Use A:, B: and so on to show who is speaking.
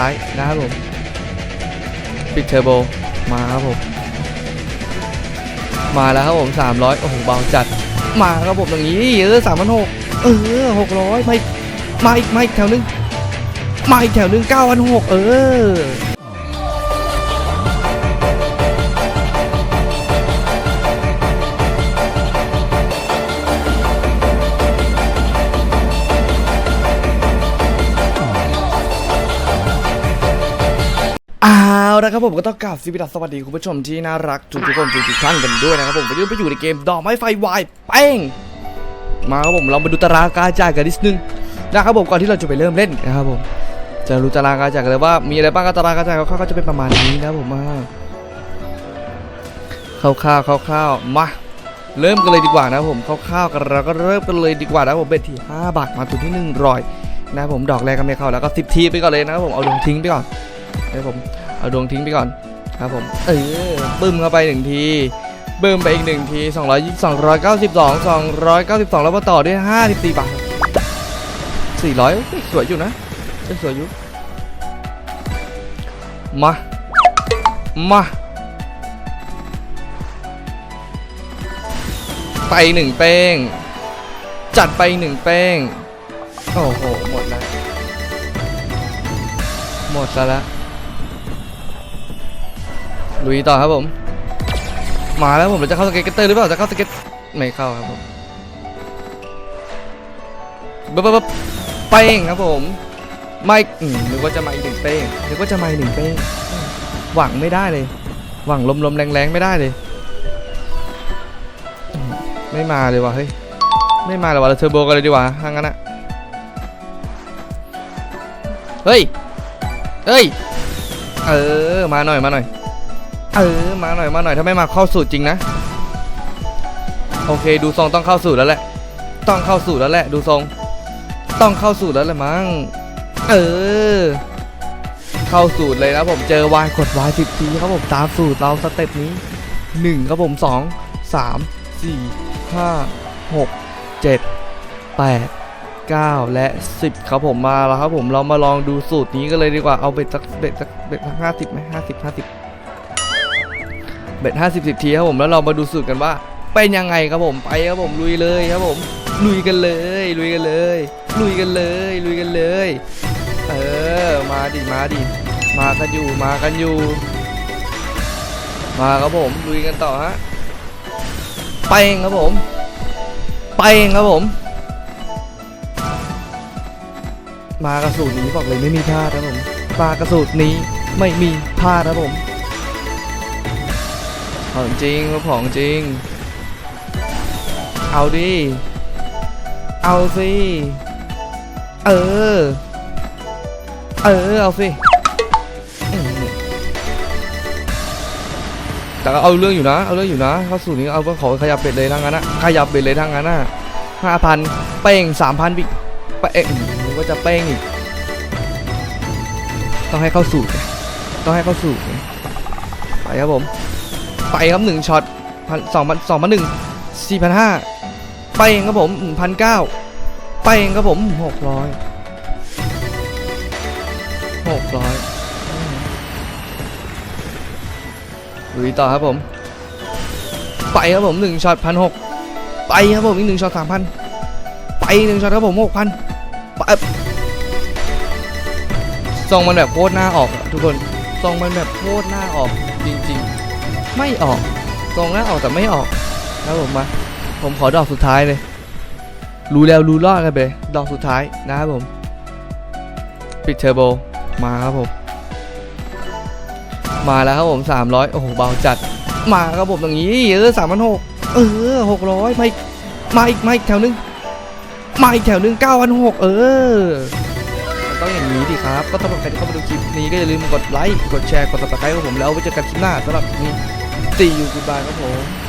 A: ท้ายนะครับผมปิดเทอร์โบมาครับผม มาแล้วครับผม300 โอ้โหเบาจัด มาครับผมอย่างนี้ เออสามพันหกเออหกร้อยมาอีกมาอีกมาอีกแถวนึง มาอีกแถวนึงเก้าพันหกเออ เอาละครับผมก็ต้องกราบสวัสดีคุณผู้ชมที่น่ารักทุกทุกคนทุกทุกท่านกันด้วยนะครับผมวันนี้ไปอยู่ในเกมดอกไม้ไฟวายแป้งมาครับผมเรามาดูตารางการจ่ายกันนิดนึงนะครับผมก่อนที่เราจะไปเริ่มเล่นนะครับผมจะรู้ตารางการจ่ายกันเลยว่ามีอะไรบ้างก็ตารางการจ่ายคร่าก็จะเป็นประมาณนี้นะผมมาคร่าวๆคร่าวๆมาเริ่มกันเลยดีกว่านะครับผมคร่าวๆกันเราก็เริ่มกันเลยดีกว่านะผมเบ็ดที่5บาทมาตัวที่100นะผมดอกแรกก็ไม่เข้าแล้วก็10ทีไปก่อนเลยนะครับผมเอาลงทิ้งไปก่อน ครับผมเอาดวงทิ้งไปก่อนครับผมเออบึ้มเข้าไปหนึ่งทีบึ้มไปอีกหนึ่งที2 2 2 9 2 292 แล้วมาต่อด้วย 54 บาท 400 สวยอยู่นะสวยอยู่ มา มาไปหนึ่งเป้ง จัดไปหนึ่งเป้ง โอ้โห หมดแล้วหมดซะแล้ว ลุยต่อครับผม มาแล้วผมเราจะเข้าสเก็ตเตอร์หรือเปล่าจะเข้าสเก็ตไม่เข้าครับผมบ๊บบ๊บบ๊บเป้งครับผมไม่อืมนึกว่าจะมาอีกหนึ่งเป้งนึกว่าจะมาอีกหนึ่งเป้งหวังไม่ได้เลย หวังลมลมแรงแรงๆไม่ได้เลย ไม่มาเลยว่ะเฮ้ยไม่มาเลยว่ะเราเทอร์โบกันเลยดีกว่าถ้างั้นอะเฮ้ยเฮ้ย เออ มาหน่อย มาหน่อย เออมาหน่อยมาหน่อยถ้าไม่มาเข้าสูตรจริงนะ โอเค ดูทรงต้องเข้าสูตรแล้วแหละ ต้องเข้าสูตรแล้วแหละ ดูทรง ต้องเข้าสูตรแล้วแหละมั้งเออ เข้าสูตรเลยนะผมเจอวายกดวายสิบทีครับผมตามสูตรเราสเต็ปนี้หนึ่งครับผมสองสามสี่ห้าหกเจ็ดแปดเก้าและสิบครับผมมาแล้วครับผมเรามาลองดูสูตรนี้กันเลยดีกว่าเอาเบ็ดสักเบ็ดสักเบ็ดสักห้าสิบไหมห้าสิบห้าสิบ เบ็ดห้าสิบสิบทีครับผมแล้วเรามาดูสูตรกันว่า เป็นยังไงครับผมไปครับผมลุยเลยครับผมลุยกันเลยลุยกันเลยลุยกันเลยลุยกันเลย เออมาดิมาดิมากันอยู่มากันอยู่ มาครับผมลุยกันต่อฮะไปเองครับผม ไปเองครับผม มากระสูตรนี้บอกเลยไม่มีพลาดครับผมมากระสูตรนี้ไม่มีพลาดครับผม ของจริงครับของจริง เอาดิ เอาสิ เออ เออ เอาสิแต่ก็เอาเรื่องอยู่นะ เอาเรื่องอยู่นะเข้าสู่นี้เอาก็ขอขยับเบ็ดเลยทั้งนั้นนะขยับเบ็ดเลยทั้งนั้นนะห้าพันเป้งสามพันบิกเป้งนึกว่าจะเป้งอีกต้องให้เข้าสู่ต้องให้เข้าสู่ไปครับผม ไปครับหนึ่งช็อตพันสองพันสองพันหนึ่งสี่พันห้าไปเองครับผมพันเก้าไปเองครับผมหกร้อยหกร้อยลุยต่อครับผม ไปครับผมหนึ่งช็อตพันหกไปครับผมอีกหนึ่งช็อตสามพันไปหนึ่งช็อตครับผมหกพันไปซองมันแบบโคตรหน้าออกทุกคนซองมันแบบโคตรหน้าออกจริง ๆ ไม่ออกตรงหน้าออกแต่ไม่ออกนะผมมาผมขอดอกสุดท้ายเลยรู้แล้วรู้รอดกันไปดอกสุดท้ายนะครับผม ปิดเทอร์โบมาครับผม มาแล้วครับผม 300 โอ้โห เบาจัด มาครับผมอย่างนี้ เออสามพันหกเออหกร้อยมาอีกมาอีกมาอีกแถวนึง มาอีกแถวนึงเก้าพันหกเออต้องอย่างนี้ดิครับ ก็สำหรับใครที่เข้ามาดูคลิปนี้ก็อย่าลืมกดไลค์ กดแชร์ กด subscribe กับผมแล้วไว้เจอกันคลิปหน้าสำหรับนี้ ตีอยู่กี่บาทครับผม